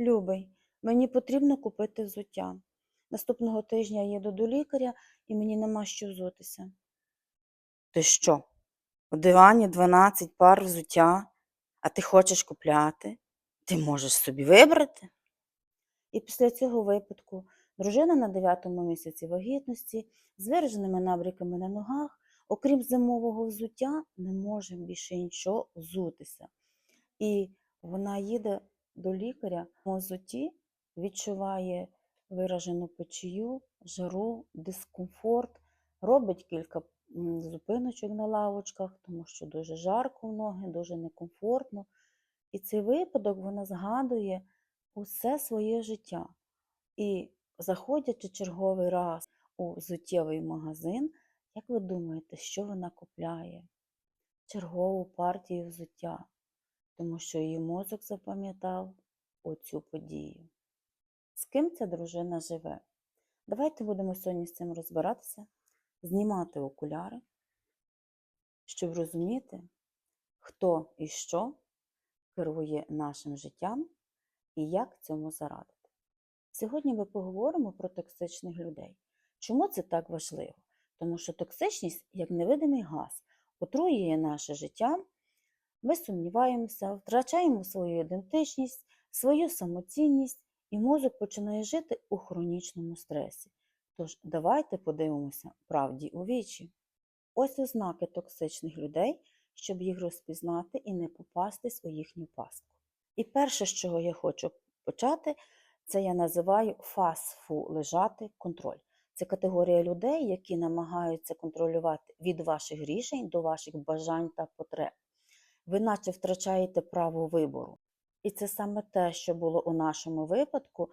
Любий, мені потрібно купити взуття. Наступного тижня я їду до лікаря і мені нема що взутися. Ти що? У дивані 12 пар взуття, а ти хочеш купляти? Ти можеш собі вибрати? І після цього випадку дружина на 9-му місяці вагітності з вираженими набряками на ногах, окрім зимового взуття, не може більше нічого взутися. І вона їде до лікаря у взутті, відчуває виражену печію, жару, дискомфорт, робить кілька зупиночок на лавочках, тому що дуже жарко в ноги, дуже некомфортно. І цей випадок вона згадує усе своє життя. І заходячи черговий раз у взуттєвий магазин, як ви думаєте, що вона купляє? Чергову партію взуття, тому що її мозок запам'ятав оцю подію. З ким ця дружина живе? Давайте будемо сьогодні з цим розбиратися, знімати окуляри, щоб розуміти, хто і що керує нашим життям і як цьому зарадити. Сьогодні ми поговоримо про токсичних людей. Чому це так важливо? Тому що токсичність, як невидимий газ, отруює наше життя, ми сумніваємося, втрачаємо свою ідентичність, свою самоцінність, і мозок починає жити у хронічному стресі. Тож давайте подивимося правді у вічі. Ось ознаки токсичних людей, щоб їх розпізнати і не попастись у їхню пастку. І перше, з чого я хочу почати, це я називаю фасфу лежати контроль. Це категорія людей, які намагаються контролювати від ваших рішень до ваших бажань та потреб. Ви наче втрачаєте право вибору. І це саме те, що було у нашому випадку.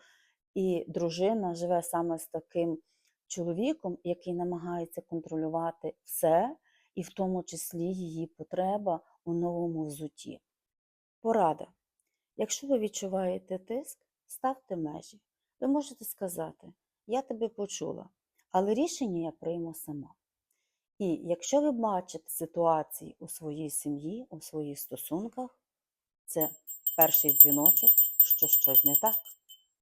І дружина живе саме з таким чоловіком, який намагається контролювати все, і в тому числі її потреба у новому взутті. Порада. Якщо ви відчуваєте тиск, ставте межі. Ви можете сказати, я тебе почула, але рішення я прийму сама. І якщо ви бачите ситуації у своїй сім'ї, у своїх стосунках, це перший дзвіночок, що щось не так.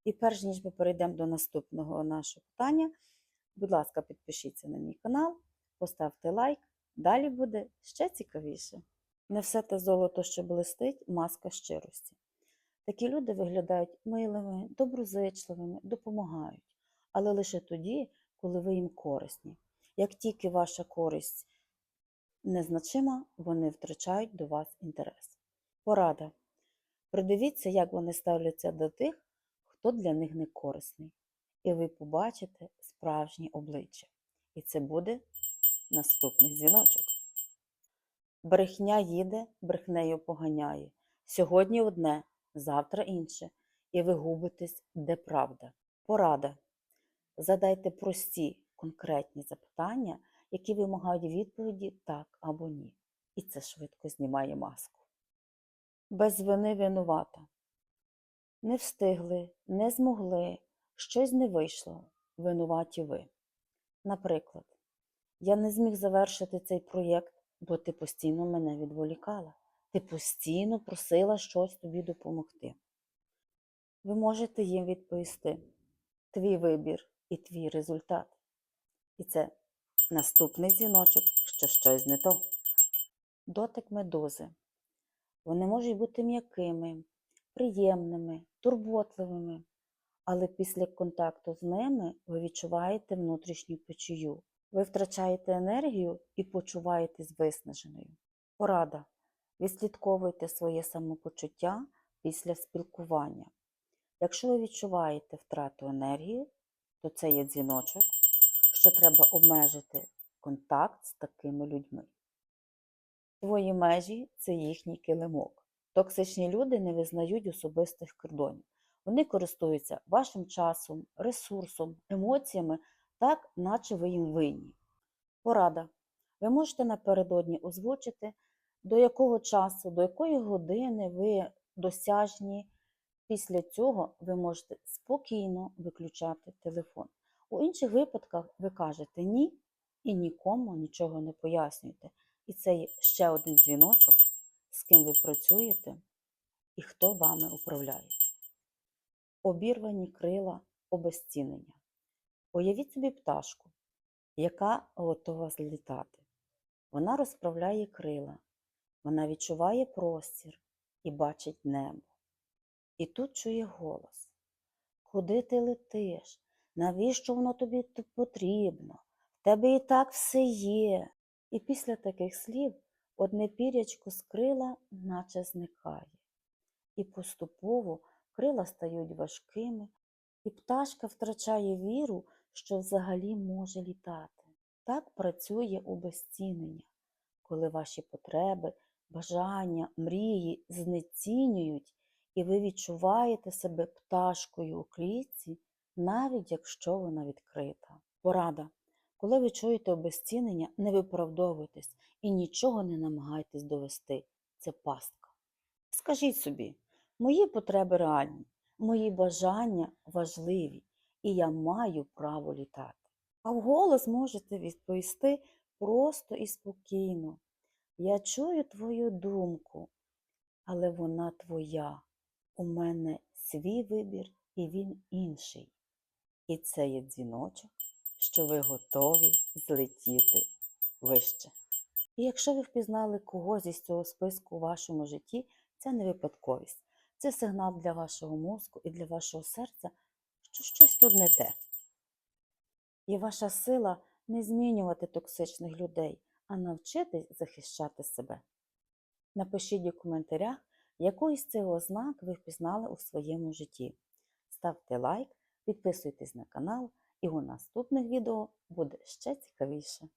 І перш ніж ми перейдемо до наступного нашого питання, будь ласка, підпишіться на мій канал, поставте лайк, далі буде ще цікавіше. Не все те золото, що блистить, маска щирості. Такі люди виглядають милими, доброзичливими, допомагають, але лише тоді, коли ви їм корисні. Як тільки ваша користь незначима, вони втрачають до вас інтерес. Порада. Придивіться, як вони ставляться до тих, хто для них не корисний. І ви побачите справжнє обличчя. І це буде наступний дзвіночок. Брехня їде, брехнею поганяє. Сьогодні одне, завтра інше, і ви губитесь, де правда. Порада. Задайте прості, конкретні запитання, які вимагають відповіді так або ні. І це швидко знімає маску. Без вини винувата. Не встигли, не змогли, щось не вийшло. Винуваті ви. Наприклад, я не зміг завершити цей проєкт, бо ти постійно мене відволікала. Ти постійно просила щось тобі допомогти. Ви можете їм відповісти твій вибір і твій результат. І це наступний дзвіночок, що щось не то. Дотик медузи. Вони можуть бути м'якими, приємними, турботливими, але після контакту з ними ви відчуваєте внутрішню печію. Ви втрачаєте енергію і почуваєтесь виснаженою. Порада. Відслідковуйте своє самопочуття після спілкування. Якщо ви відчуваєте втрату енергії, то це є дзвіночок, що треба обмежити контакт з такими людьми. Твої межі це їхній килимок. Токсичні люди не визнають особистих кордонів. Вони користуються вашим часом, ресурсом, емоціями, так, наче ви їм винні. Порада. Ви можете напередодні озвучити, до якого часу, до якої години ви досяжні. Після цього ви можете спокійно виключати телефон. У інших випадках ви кажете ні і нікому нічого не пояснюєте. І це є ще один дзвіночок, з ким ви працюєте і хто вами управляє. обірвані крила, обезцінення. Уявіть собі пташку, яка готова злітати. Вона розправляє крила, вона відчуває простір і бачить небо. І тут чує голос. Куди ти летиш? Навіщо воно тобі потрібно? В тебе і так все є. І після таких слів одне пірячко з крила наче зникає. І поступово крила стають важкими, і пташка втрачає віру, що взагалі може літати. Так працює обезцінення, коли ваші потреби, бажання, мрії знецінюють, і ви відчуваєте себе пташкою у клітці, навіть якщо вона відкрита. Порада. Коли ви чуєте обезцінення, не виправдовуйтесь і нічого не намагайтесь довести. Це пастка. Скажіть собі, мої потреби реальні, мої бажання важливі, і я маю право літати. А вголос можете відповісти просто і спокійно. Я чую твою думку, але вона твоя. У мене свій вибір, і він інший. І це є дзвіночок, що ви готові злетіти вище. І якщо ви впізнали когось із цього списку у вашому житті, це не випадковість. Це сигнал для вашого мозку і для вашого серця, що щось тут не те. І ваша сила не змінювати токсичних людей, а навчитись захищати себе. Напишіть у коментарях, яку із цих ознак ви впізнали у своєму житті. Ставте лайк, підписуйтесь на канал, і у наступних відео буде ще цікавіше.